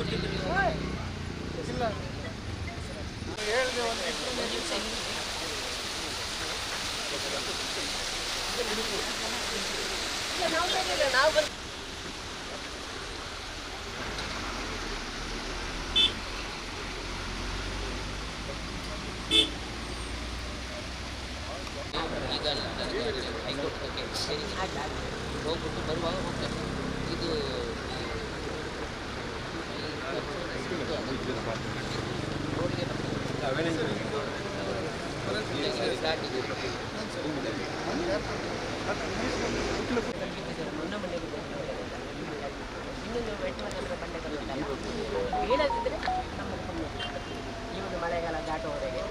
ಇಲ್ಲ ಹೇಳಿದೆ ಒಂದು ಇಪ್ಪತ್ತು ನಾವು ಬಂದು ಈಗ ಹೈಕೋರ್ಟ್ ಬಗ್ಗೆ ಹೋಗ್ಬಿಟ್ಟು ಬರುವಾಗ ಹೋಗ್ತಾರೆ ಇನ್ನೊಂದು ಮೆಟ್ರೋದಲ್ಲಿರೋ ಬಂಡೆಗಳು ನಮಗೆ ಪುಣ್ಯ ಈ ಒಂದು ಮಳೆಗಾಲ ದಾಟುವವರೆಗೆ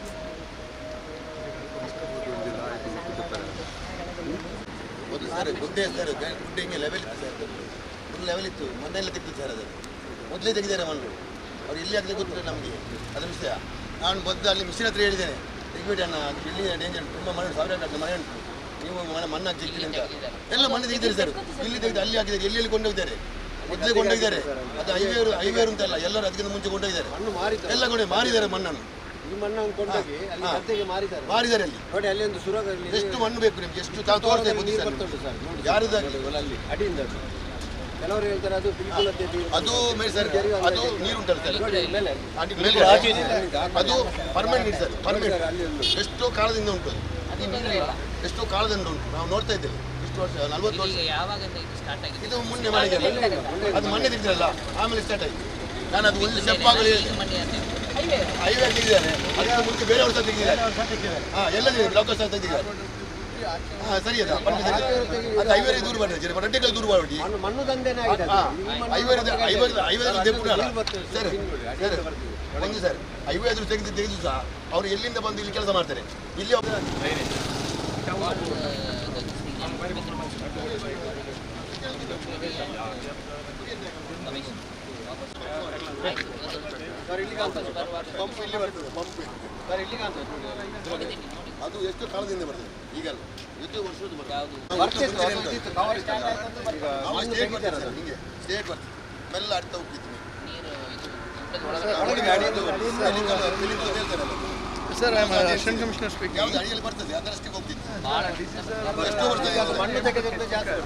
ಒಂದು ಸರ್ ಗುಡ್ಡೆ ಸರ್ ಗುಡ್ಡೆ ಹಿಂಗೆ ಲೆವೆಲ್ ಇತ್ತು ಸರ್ ಫುಲ್ ಲೆವೆಲ್ ಇತ್ತು ಮೊನ್ನೆಲ್ಲ ತೆಗ್ದಿತ್ತು ಸರ್ ಅದು ಮೊದಲೇ ತೆಗೆದಿದ್ದಾರೆ ಮಣ್ಣು ಅವ್ರು ಇಲ್ಲಿ ಆಗಲಿ ಗೊತ್ತಿಲ್ಲ ನಮಗೆ ಅದು ವಿಷಯ ನಾನು ಬಂದು ಅಲ್ಲಿ ಮಿಷಿನ್ ಹತ್ರ ಹೇಳಿದ್ದೇನೆ ತೆಗಿಬೇಡಿ ಅಣ್ಣ ಅದು ಬಿಲ್ಡಿಂಗ್ ಡೇಂಜರ್ ತುಂಬ ಮನೆ ಸಾವಿರ ಮನೆ ಉಂಟು. ನೀವು ಮನೆ ಮಣ್ಣು ಹಾಕಿ ಅಂತ. ಎಲ್ಲ ಮಣ್ಣು ತೆಗಿದ್ದಾರೆ ಸರ್. ಇಲ್ಲಿ ತೆಗೆದು ಅಲ್ಲಿ ಹಾಕಿದ್ದಾರೆ ಎಲ್ಲಿ ಎಲ್ಲಿ ಕೊಂಡೋಗಿದ್ದಾರೆ? ಮೊದಲೇ ಕೊಂಡೋಗಿದ್ದಾರೆ. ಅದು ಐವೇರು ಐವೇರು ಅಂತಲ್ಲ ಎಲ್ಲರೂ ಅದಕ್ಕಿಂತ ಮುಂಚೆ ಕೊಂಡೋಗಿದ್ದಾರೆ. ಮಣ್ಣು ಮಾರಿದ್ದಾರೆ. ಎಲ್ಲ ಕೊಂಡೋಗಿ ಮಾರಿದ್ದಾರೆ ಮಣ್ಣನ್ನು. ಮಾರಿದ್ದಾರೆ. ಮಾರಿದ್ದಾರೆ ಅಲ್ಲಿ. ನೋಡಿ ಅಲ್ಲಿ ಒಂದು ಸುರಂಗ ಎಷ್ಟು ಮಣ್ಣು ಬೇಕು ನಿಮ್ಗೆ? ಎಷ್ಟು ತಾವು ತೋರಿಸ್ತೇವೆ ನೀರು ಸರ್. ನೋಡಿ ಯಾರದಾಗಿ? ಅಲ್ಲಿ ಅಡಿಯಿಂದ. ಕೆಲವರು ಹೇಳ್ತಾರೆ ಅದು ಅದು ಮೇಲೆ ಸರ್ ಅದು ನೀರು ಉಂಟಲ್ಲ ಸರ್? ಅದು ಪರ್ಮನೆಂಟ್ ನೀರು ಸರ್ ಪರ್ಮನೆಂಟ್ ಎಷ್ಟೋ ಕಾಲದಿಂದ ಉಂಟು ಅದು. ಎಷ್ಟೋ ಕಾಲದಿಂದ ಉಂಟು. ನಾವು ನೋಡ್ತಾ ಇದ್ದೇವೆ. ಇಷ್ಟು ವರ್ಷ ನಲ್ವತ್ತು ವರ್ಷ. ಇದು ಮೊನ್ನೆ ಮಾಡಿದೆ ಅದು ಮೊನ್ನೆ ತೆಗ್ದಿರಲ್ಲ ಆಮೇಲೆ ಸ್ಟಾರ್ಟ್ ಆಯ್ತು. ನಾನು ಅದು ಒಂದು ಸ್ಟೆಪ್ ಆಗಲಿ ಹೈವೇ ತೆಗೆದಿದ್ದಾರೆ ಅದರ ಮುಂಚೆ ಬೇರೆ ವರ್ಷ ತೆಗೆದಿದ್ದಾರೆ. ಹಾಂ ಎಲ್ಲ ತೆಗೆದಿದ್ದಾರೆ. ಹಾಂ ಸರಿ ಅದ ಅದು. ಐವರೇ ದೂರ ಬರ್ತದೆ ರೊಟ್ಟಿಗಳು ದೂರ ಮಾಡಿ. ಮಣ್ಣು ದಂಧೆನೇ ಆಗಿದೆ ಐವರದ ಐವರದ ಸರ್ ಸರ್. ಒಂದು ಸರ್ ಐವತ್ತು ತೆಗೆದು ತೆಗೆದು ಸಹ ಅವರು ಎಲ್ಲಿಂದ ಬಂದು ಇಲ್ಲಿ ಕೆಲಸ ಮಾಡ್ತಾರೆ? ಇಲ್ಲಿ ಒಬ್ಬ ಪಂಪ್ ಇಲ್ಲಿ ಬರ್ತದೆ ಪಂಪ್ ಸರ್ ಇಲ್ಲಿ ಕಾಣ್ತದೆ ಅದು ಎಷ್ಟು ಕಾಲದಿಂದ ಬರ್ತದೆ? ಈಗಲ್ಲ. ಎಷ್ಟು ವರ್ಷದ ಬರ್ತದೆ. ಸ್ಟೇಟ್ ಸರ್ ಬರ್ತದೆ. ಅದು. ಹಿಂಗೆ. ಸ್ಟೇಟ್ ಬರ್ತದೆ. ಮೆಲ್ಲ ಅಡ್ತಾ ಹೋಗ್ತಿತ್ತು ನೀರು ಇದು ಒಳಗೆ ಅಡಿಯಿಂದ ಸರ್ ಯಾವ್ದು ಅಡಿಯಲ್ಲಿ ಬರ್ತದೆ? ಅದರಷ್ಟೇ ಹೋಗ್ತಿತ್ತು? ಎಷ್ಟೋ ವರ್ಷ ಅದು ಮಣ್ಣು ಜಾಸ್ತಿ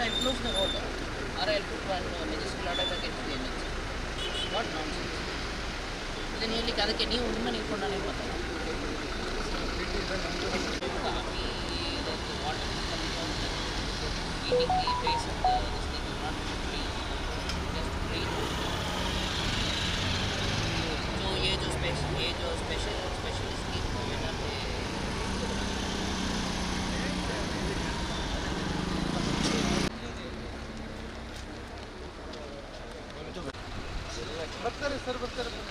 I'll close the road or I'll put one uh, medicinal order against the NH. What nonsense. ಇದನ್ನು ಹೇಳಲಿಕ್ಕೆ ಅದಕ್ಕೆ ನೀವು ನಿಮ್ಮ ನಿಂತ್ಕೊಂಡಾನೆ ಮಾತಾಡ doctor.